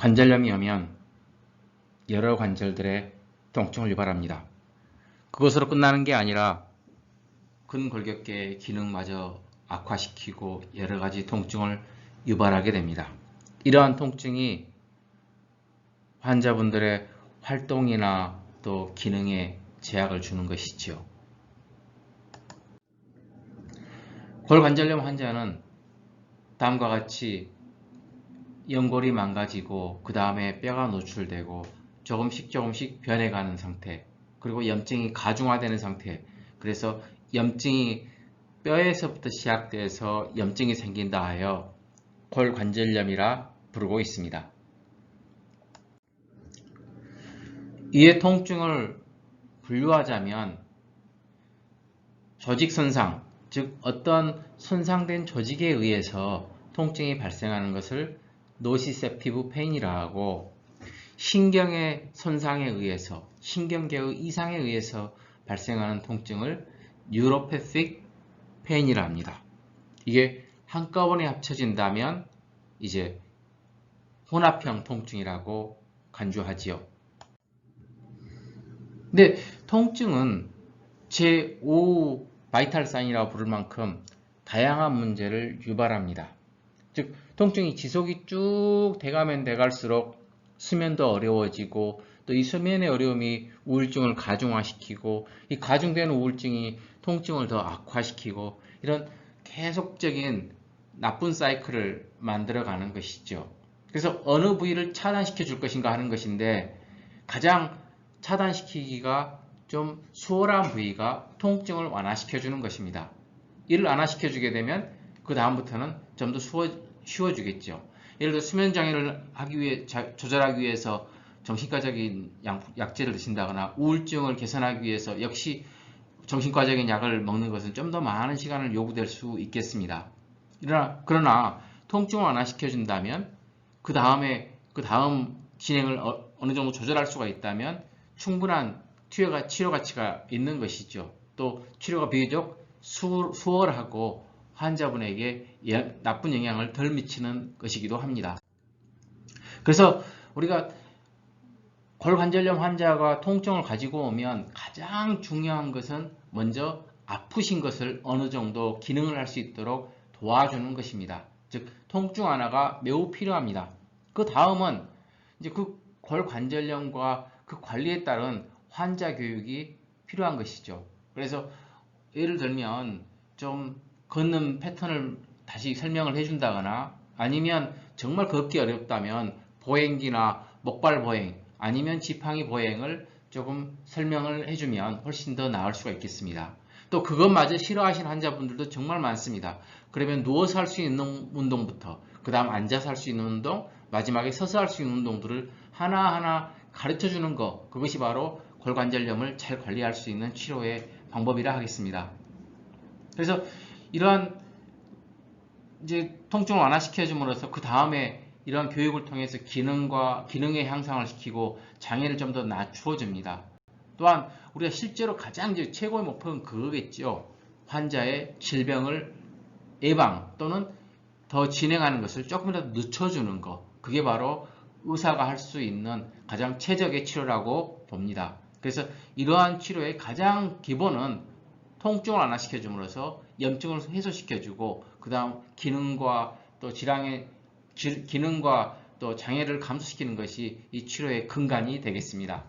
관절염이 오면 여러 관절들의 통증을 유발합니다. 그것으로 끝나는 게 아니라 근골격계의 기능마저 악화시키고 여러 가지 통증을 유발하게 됩니다. 이러한 통증이 환자분들의 활동이나 또 기능에 제약을 주는 것이지요. 골관절염 환자는 다음과 같이 연골이 망가지고 그 다음에 뼈가 노출되고 조금씩 조금씩 변해가는 상태 그리고 염증이 가중화되는 상태 그래서 염증이 뼈에서부터 시작돼서 염증이 생긴다 하여 골관절염이라 부르고 있습니다. 이의 통증을 분류하자면 조직 손상, 즉 어떤 손상된 조직에 의해서 통증이 발생하는 것을 노시세피브 페인이라 하고 신경의 손상에 의해서 신경계의 이상에 의해서 발생하는 통증을 뉴로패틱 페인이라 합니다. 이게 한꺼번에 합쳐진다면 이제 혼합형 통증이라고 간주하지요. 근데 통증은 제5 바이탈 사인이라고 부를 만큼 다양한 문제를 유발합니다. 즉 통증이 지속이 쭉 돼가면 돼갈수록 수면도 어려워지고 또 이 수면의 어려움이 우울증을 가중화시키고 이 가중되는 우울증이 통증을 더 악화시키고 이런 계속적인 나쁜 사이클을 만들어가는 것이죠. 그래서 어느 부위를 차단시켜 줄 것인가 하는 것인데 가장 차단시키기가 좀 수월한 부위가 통증을 완화시켜 주는 것입니다. 이를 완화시켜 주게 되면 그 다음부터는 좀 더 쉬워지겠죠. 예를 들어 수면 장애를 하기 위해 조절하기 위해서 정신과적인 약, 제를 드신다거나 우울증을 개선하기 위해서 역시 정신과적인 약을 먹는 것은 좀 더 많은 시간을 요구될 수 있겠습니다. 그러나, 그러나 통증을 완화시켜 준다면 그 다음에 그 다음 진행을 어, 느 정도 조절할 수가 있다면 충분한 치료 가, 치료 가치가 있는 것이죠. 또 치료가 비교적 수, 수월하고 환자분에게 나쁜 영향을 덜 미치는 것이기도 합니다. 그래서 우리가 골관절염 환자가 통증을 가지고 오면 가장 중요한 것은 먼저 아프신 것을 어느 정도 기능을 할 수 있도록 도와주는 것입니다. 즉 통증 완화가 매우 필요합니다. 그 다음은 이제 그 골관절염과 그 관리에 따른 환자 교육이 필요한 것이죠. 그래서 예를 들면 좀 걷는 패턴을 다시 설명을 해준다거나 아니면 정말 걷기 어렵다면 보행기나 목발 보행 아니면 지팡이 보행을 조금 설명을 해주면 훨씬 더 나을 수가 있겠습니다. 또 그것마저 싫어하시는 환자분들도 정말 많습니다. 그러면 누워서 할 수 있는 운동부터 그 다음 앉아서 할 수 있는 운동 마지막에 서서 할 수 있는 운동들을 하나하나 가르쳐 주는 것 그것이 바로 골관절염을 잘 관리할 수 있는 치료의 방법이라 하겠습니다. 그래서 이러한 이제 통증을 완화시켜 줌으로써 그 다음에 이러한 교육을 통해서 기능과 기능의 향상을 시키고 장애를 좀 더 낮추어 줍니다. 또한 우리가 실제로 가장 최고의 목표는 그거겠죠. 환자의 질병을 예방 또는 더 진행하는 것을 조금 더 늦춰주는 것. 그게 바로 의사가 할 수 있는 가장 최적의 치료라고 봅니다. 그래서 이러한 치료의 가장 기본은 통증을 완화시켜 줌으로써 염증을 해소시켜 주고 그 다음 기능과 또 질환의 기능과 또 장애를 감소시키는 것이 이 치료의 근간이 되겠습니다.